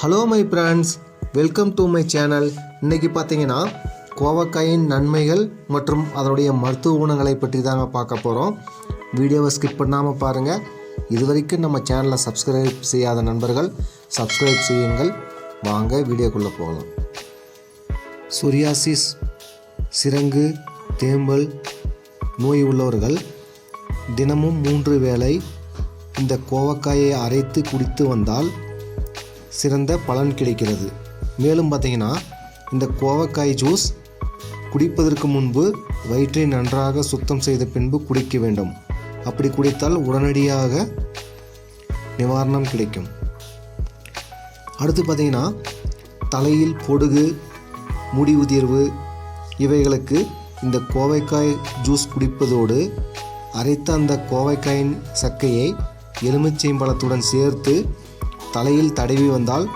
Hello my friends welcome to my channel இன்றைக்கி பார்த்தீங்கன்னா கோவக்காயின் நன்மைகள் மற்றும் அதனுடைய மருத்துவ குணங்களை பற்றி தாங்க பார்க்க போகிறோம் வீடியோவை ஸ்கிப் பண்ணாமல் பாருங்கள் இது வரைக்கும் நம்ம சேனலை சப்ஸ்கிரைப் செய்யாத நண்பர்கள் சப்ஸ்கிரைப் செய்யுங்கள். வாங்க வீடியோக்குள்ளே போகலாம். சொரியாசிஸ் சிரங்கு தேம்பல் நோய் உள்ளவர்கள் தினமும் மூன்று வேளை இந்த கோவக்காயை அரைத்து குடித்து வந்தால் சிறந்த பலன் கிடைக்கிறது. மேலும் பார்த்தீங்கன்னா இந்த கோவக்காய் ஜூஸ் குடிப்பதற்கு முன்பு வயிற்றை நன்றாக சுத்தம் செய்த பின்பு குடிக்க வேண்டும். அப்படி குடித்தால் உடனடியாக நிவாரணம் கிடைக்கும். அடுத்து பார்த்தீங்கன்னா தலையில் பொடுகு முடி உதிர்வு இவைகளுக்கு இந்த கோவைக்காய் ஜூஸ் குடிப்பதோடு அரைத்த அந்த கோவைக்காயின் சக்கையை எலுமிச்சைம்பழத்துடன் சேர்த்து தலையில் தடவி வந்தால்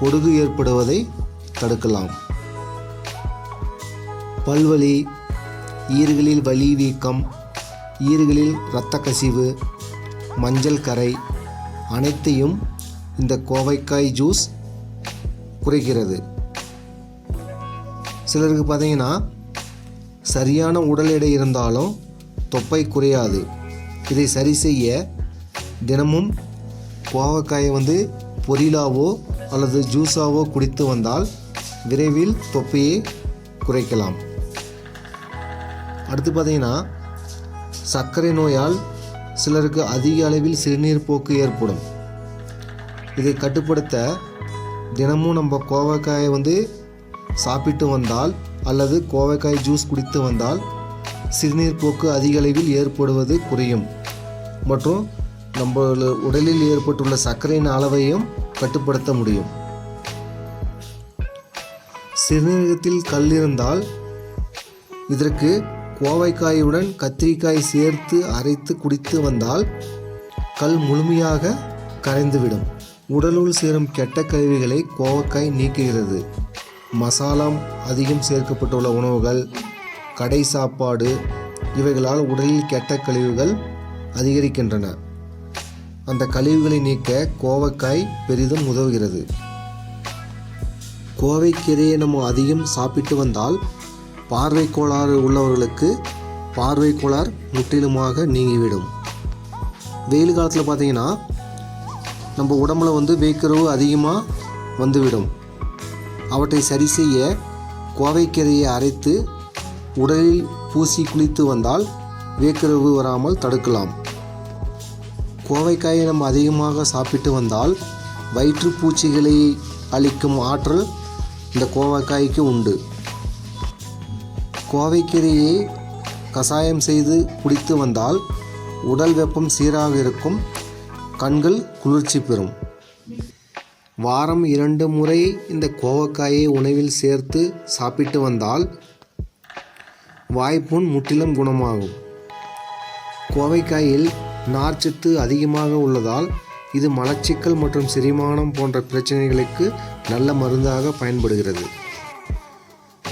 பொடுகு ஏற்படுவதை தடுக்கலாம். பல்வலி ஈறுகளில் வலி வீக்கம் ஈறுகளில் இரத்த கசிவு மஞ்சள் கரை அனைத்தையும் இந்த கோவைக்காய் ஜூஸ் குறைக்கிறது. சிலருக்கு பார்த்தீங்கன்னா சரியான உடல் எடை இருந்தாலும் தொப்பை குறையாது. இதை சரி செய்ய தினமும் கோவக்காயை வந்து பொரியலாவோ அல்லது ஜூஸாவோ குடித்து வந்தால் விரைவில் தொப்பையை குறைக்கலாம். அடுத்து பார்த்தீங்கன்னா சர்க்கரை நோயால் சிலருக்கு அதிக அளவில் சிறுநீர் போக்கு ஏற்படும். இதை கட்டுப்படுத்த தினமும் நம்ம கோவக்காயை வந்து சாப்பிட்டு வந்தால் அல்லது கோவக்காய் ஜூஸ் குடித்து வந்தால் சிறுநீர் போக்கு அதிக அளவில் ஏற்படுவது குறையும். மற்றும் நம்ம உடலில் ஏற்பட்டுள்ள சர்க்கரையின் அளவையும் கட்டுப்படுத்த முடியும். சிறுநீரகத்தில் கல் இருந்தால் இதற்கு கோவைக்காயுடன் கத்திரிக்காய் சேர்த்து அரைத்து குடித்து வந்தால் கல் முழுமையாக கரைந்துவிடும். உடலுள் சேரும் கெட்ட கழிவுகளை கோவக்காய் நீக்குகிறது. மசாலாம் அதிகம் சேர்க்கப்பட்டுள்ள உணவுகள் கடை சாப்பாடு இவைகளால் உடலில் கெட்ட கழிவுகள் அதிகரிக்கின்றன. அந்த கழிவுகளை நீக்க கோவக்காய் பெரிதும் உதவுகிறது. கோவைக்கீரையை நம்ம அதிகம் சாப்பிட்டு வந்தால் பார்வை கோளாறு உள்ளவர்களுக்கு பார்வை கோளாறு முற்றிலுமாக நீங்கிவிடும். வெயில் காலத்தில் பார்த்தீங்கன்னா நம்ம உடம்புல வந்து வேய்க்கரவு அதிகமாக வந்துவிடும். அவற்றை சரி செய்ய கோவைக்கீரையை அரைத்து உடலில் பூசி குளித்து வந்தால் வேக்கரவு வராமல் தடுக்கலாம். கோவைக்காயை நம்ம அதிகமாக சாப்பிட்டு வந்தால் வயிற்றுப்பூச்சிகளை அளிக்கும் ஆற்றல் இந்த கோவைக்காய்க்கு உண்டு. கோவைக்கீரையை கசாயம் செய்து குடித்து வந்தால் உடல் வெப்பம் சீராக இருக்கும் கண்கள் குளிர்ச்சி பெறும். வாரம் இரண்டு முறை இந்த கோவக்காயை உணவில் சேர்த்து சாப்பிட்டு வந்தால் வாய்ப்புண் முற்றிலும் குணமாகும். கோவைக்காயில் நார்ச்சத்து அதிகமாக உள்ளதால் இது மலச்சிக்கல் மற்றும் செரிமானம் போன்ற பிரச்சனைகளுக்கு நல்ல மருந்தாக பயன்படுகிறது.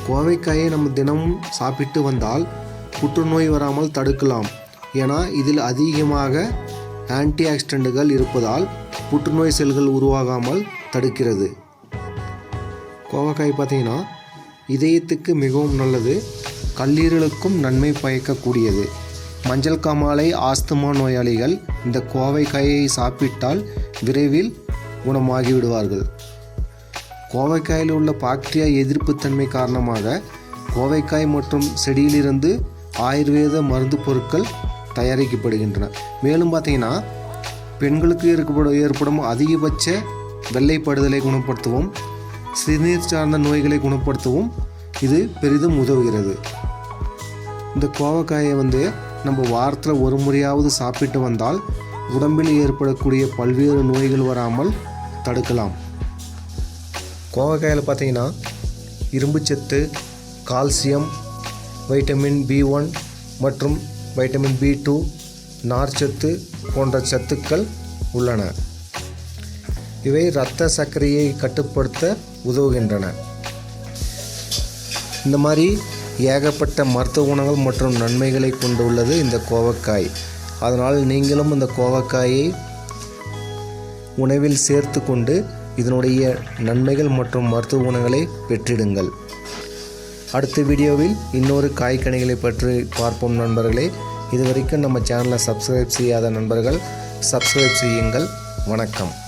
கோவைக்காயை நம்ம தினமும் சாப்பிட்டு வந்தால் புற்றுநோய் வராமல் தடுக்கலாம். ஏன்னா இதில் அதிகமாக ஆன்டி ஆக்சிடென்ட்டுகள் இருப்பதால் புற்றுநோய் செல்கள் உருவாகாமல் தடுக்கிறது. கோவக்காய் பார்த்தீங்கன்னா இதயத்துக்கு மிகவும் நல்லது கல்லீரலுக்கும் நன்மை பயக்கக்கூடியது. மஞ்சள் காமாலை ஆஸ்துமா நோயாளிகள் இந்த கோவைக்காயை சாப்பிட்டால் விரைவில் குணமாகி விடுவார்கள் கோவைக்காயில் உள்ள பாக்டீரியா எதிர்ப்புத்தன்மை காரணமாக கோவைக்காய் மற்றும் செடியிலிருந்து ஆயுர்வேத மருந்து பொருட்கள் தயாரிக்கப்படுகின்றன. மேலும் பார்த்தீங்கன்னா பெண்களுக்கு ஏற்படும் ஏற்படும் அதிகபட்ச வெள்ளைப்படுதலை குணப்படுத்தவும் சிறுநீர் சார்ந்த நோய்களை குணப்படுத்தவும் இது பெரிதும் உதவுகிறது. இந்த கோவக்காயை வந்து நம்ம வாரத்தில் ஒரு முறையாவது சாப்பிட்டு வந்தால் உடம்பில் ஏற்படக்கூடிய பல்வேறு நோய்கள் வராமல் தடுக்கலாம். கோவக்காயில் பார்த்தீங்கன்னா இரும்புச்சத்து கால்சியம் வைட்டமின் பி ஒன் மற்றும் வைட்டமின் பி டூ நார்ச்சத்து போன்ற சத்துக்கள் உள்ளன. இவை இரத்த சர்க்கரையை கட்டுப்படுத்த உதவுகின்றன. இந்த மாதிரி ஏகப்பட்ட மருத்துவ குணங்கள் மற்றும் நன்மைகளை கொண்டுள்ளது இந்த கோவக்காய். அதனால் நீங்களும் இந்த கோவக்காயை உணவில் சேர்த்து கொண்டு இதனுடைய நன்மைகள் மற்றும் மருத்துவ குணங்களை பெற்றிடுங்கள். அடுத்த வீடியோவில் இன்னொரு காய்கனிகளை பற்றி பார்ப்போம் நண்பர்களே. இதுவரைக்கும் நம்ம சேனலை சப்ஸ்கிரைப் செய்யாத நண்பர்கள் சப்ஸ்கிரைப் செய்யுங்கள். வணக்கம்.